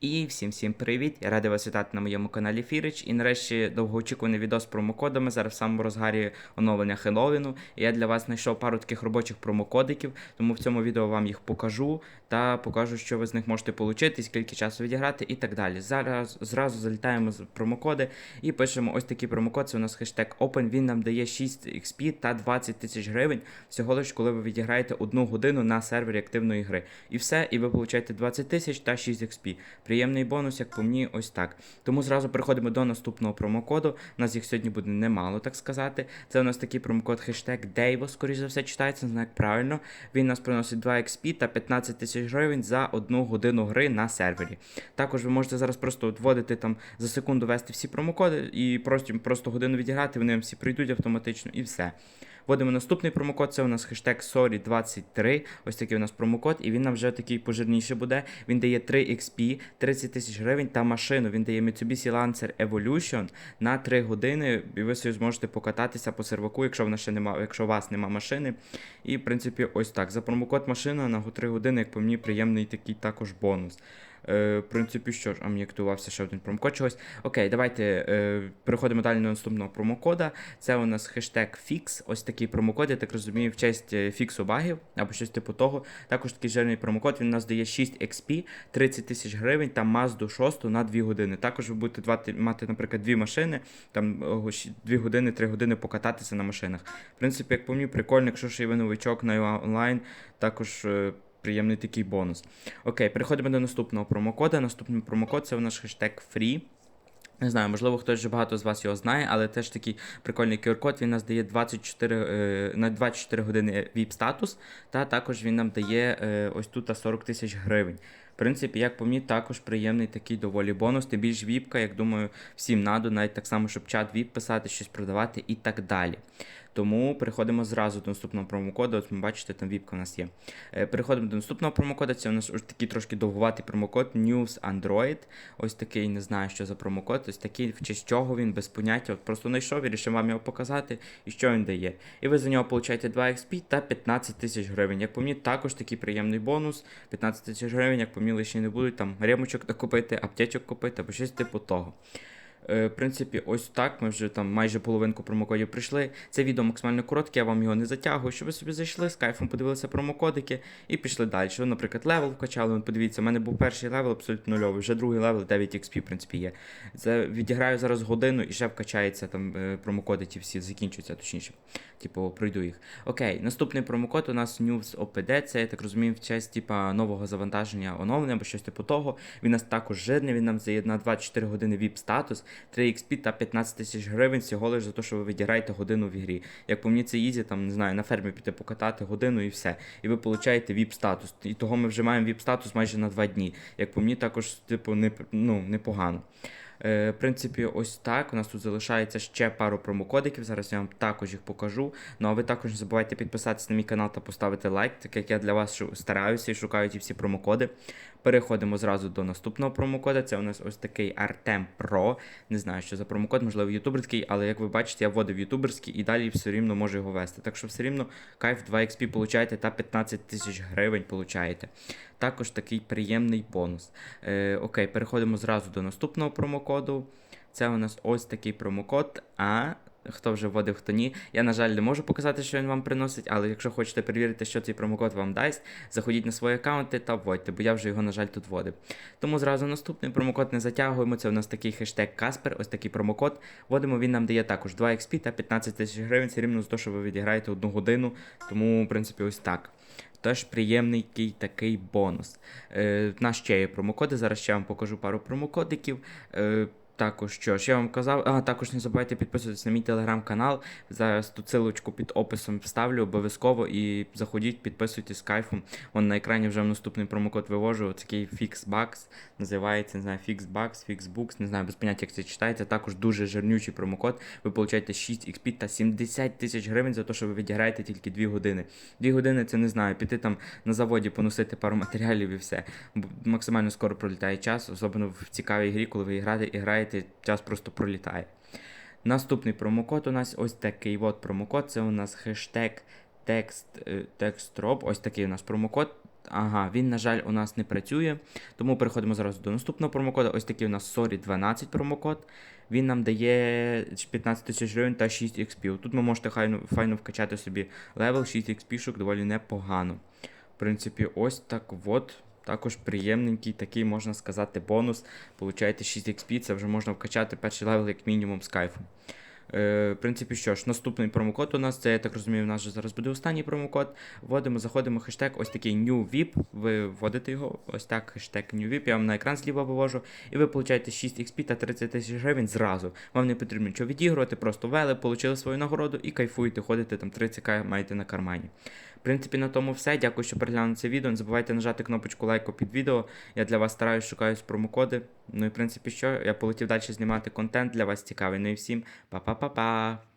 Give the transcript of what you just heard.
І всім всім привіт! Я радий вас вітати на моєму каналі Фірич. І нарешті довгоочікуваний відос з промокодами. Зараз в самому розгарі оновлення Хеллоуіну. І я для вас знайшов пару таких робочих промокодиків, тому в цьому відео вам їх покажу та покажу, що ви з них можете отримати, скільки часу відіграти і так далі. Зараз зразу залітаємо з промокоди і пишемо ось такий промокод. Це у нас хештег Open. Він нам дає 6 XP та 20 тисяч гривень. Всього лиш, коли ви відіграєте одну годину на сервері активної гри. І все, і ви получаєте 20 тисяч та 6 XP. Приємний бонус, як по мені, ось так. Тому зразу переходимо до наступного промокоду. У нас їх сьогодні буде немало, так сказати. Це у нас такий промокод хештег Дейво, скоріш за все, читається, не знаю, як правильно. Він нас приносить 2 XP та 15 тисяч гривень за одну годину гри на сервері. Також ви можете зараз просто вводити там за секунду ввести всі промокоди і просто, просто годину відіграти, вони вам всі прийдуть автоматично і все. Вводимо наступний промокод, це у нас хештег Sorry23. Ось такий у нас промокод, і він нам вже такий пожирніший буде. Він дає 3 XP, 30 тисяч гривень та машину. Він дає Mitsubishi Lancer Evolution на 3 години. І ви собі зможете покататися по серваку, якщо в нас ще нема, якщо у вас нема машини. І, в принципі, ось так. За промокод машина на 3 години, як по мені, приємний такий також бонус. Е, в принципі, що ж, а мені активувався ще один промокод чогось. Окей, давайте е, переходимо далі до наступного промокода. Це у нас хештег Fix. Ось такий промокод, я так розумію, в честь е, фіксу багів або щось типу того. Також такий жирний промокод, він у нас дає 6 XP, 30 тисяч гривень та Mazda 6 на 2 години. Також ви будете мати, наприклад, дві машини, там 2 години, 3 години покататися на машинах. В принципі, як по мені, прикольно, якщо ще є ви новичок на онлайн, також. Приємний такий бонус. Окей, переходимо до наступного промокода. Наступний промокод це у нас хештег Free. Не знаю, можливо, хтось вже багато з вас його знає, але теж такий прикольний QR-код. Він нас дає 24, е, на 24 години VIP статус, та також він нам дає е, ось тут 40 тисяч гривень. В принципі, як по мені, також приємний такий доволі бонус. Тим більш віпка, як думаю, всім надо, навіть так само, щоб чат віп писати, щось продавати і так далі. Тому переходимо зразу до наступного промокоду. От ми бачите, там віпка у нас є. Е, Переходимо до наступного промокоду. Це у нас ось такий трошки довгуватий промокод News Android. Ось такий, не знаю, що за промокод. Ось такий, в честь чого він без поняття. От просто знайшов і вирішив вам його показати і що він дає. І ви за нього получаєте 2 XP та 15 тисяч гривень. Як по мені, також такий приємний бонус. 15 тисяч гривень, як по мені, лише не будуть там ремочок купити, аптечок купити або щось типу того. Е, В принципі, ось так. Ми вже там майже половинку промокодів прийшли. Це відео максимально коротке, я вам його не затягую, щоб ви собі зайшли з кайфом, подивилися промокодики і пішли далі. Ви, наприклад, левел вкачали. Вон, подивіться, у мене був перший левел абсолютно нульовий, вже другий левел 9 XP, в принципі, є. Це відіграю зараз годину і ще вкачається там е, промокоди ті всі закінчуються, точніше. Типу, пройду їх. Окей, наступний промокод у нас News OPD, це я так розумію, в честь типа нового завантаження оновлення або щось типу того. Він нас також жирний, він нам дає на 24 години VIP статус, 3 XP та 15 тисяч гривень всього лише за те, що ви відіграєте годину в ігрі. Як по мені, це їзі, там не знаю, на фермі піти покатати годину і все. І ви получаєте VIP статус. І того ми вже маємо VIP статус майже на 2 дні. Як по мені, також, типу, не, ну, непогано. Е, В принципі, ось так. У нас тут залишається ще пару промокодиків. Зараз я вам також їх покажу. Ну а ви також не забувайте підписатися на мій канал та поставити лайк, так як я для вас стараюся і шукаю ті всі промокоди. Переходимо зразу до наступного промокода. Це у нас ось такий Artem Pro. Не знаю, що за промокод, можливо, ютуберський, але як ви бачите, я вводив ютуберський і далі все рівно можу його вести. Так що все рівно кайф 2 XP получаєте та 15 тисяч гривень получаєте. Також такий приємний бонус. Е, окей, переходимо зразу до наступного промокоду. Це у нас ось такий промокод. А хто вже вводив, хто ні. Я, на жаль, не можу показати, що він вам приносить, але якщо хочете перевірити, що цей промокод вам дасть, заходіть на свої аккаунти та вводьте, бо я вже його, на жаль, тут вводив. Тому зразу наступний промокод не затягуємо. Це у нас такий хештег Каспер, ось такий промокод. Вводимо, він нам дає також 2 XP та 15 тисяч гривень. Це рівно з того, що ви відіграєте одну годину. Тому, в принципі, ось так. Теж приємний такий бонус. Е, в нас ще є промокоди. Зараз ще вам покажу пару промокодиків. Е, також що ж я вам казав, а також не забувайте підписуватися на мій телеграм-канал. Зараз тут силочку під описом вставлю обов'язково і заходіть, підписуйтесь з кайфом. Вон на екрані вже наступний промокод вивожу. Такий FixBucks, називається, не знаю, FixBucks, FixBooks, не знаю, без поняття, як це читається. Також дуже жирнючий промокод. Ви получаєте 6 XP та 70 тисяч гривень за те, що ви відіграєте тільки 2 години. 2 години це не знаю, піти там на заводі, поносити пару матеріалів і все. Максимально скоро пролітає час, особливо в цікавій грі, коли ви граєте, і граєте, час просто пролітає. Наступний промокод у нас ось такий от промокод. Це у нас хештег текст, е, текстроп. Ось такий у нас промокод. Ага, він, на жаль, у нас не працює. Тому переходимо зараз до наступного промокоду. Ось такий у нас Sorry 12 промокод. Він нам дає 15 тисяч гривень та 6 XP. Тут ви можете хайно, файно вкачати собі левел 6 XP, шок доволі непогано. В принципі, ось так от. Також приємненький, такий, можна сказати, бонус. Получаєте 6 XP, це вже можна вкачати перший левел як мінімум з кайфом. Е, в принципі, що ж, наступний промокод у нас, це я так розумію, у нас же зараз буде останній промокод. Вводимо, заходимо хештег, ось такий NewVIP. Ви вводите його, ось так, хештег NewVIP, я вам на екран зліва вивожу, і ви получаєте 6 XP та 30 тисяч гривень зразу. Вам не потрібно нічого відігрувати, просто ввели, получили свою нагороду і кайфуєте, ходите там 30к маєте на кармані. В принципі, на тому все. Дякую, що переглянули це відео. Не забувайте нажати кнопочку лайку під відео. Я для вас стараюсь, шукаю промокоди. Ну і в принципі, що я полетів далі знімати контент для вас цікавий. Ну і всім па-па-па-па.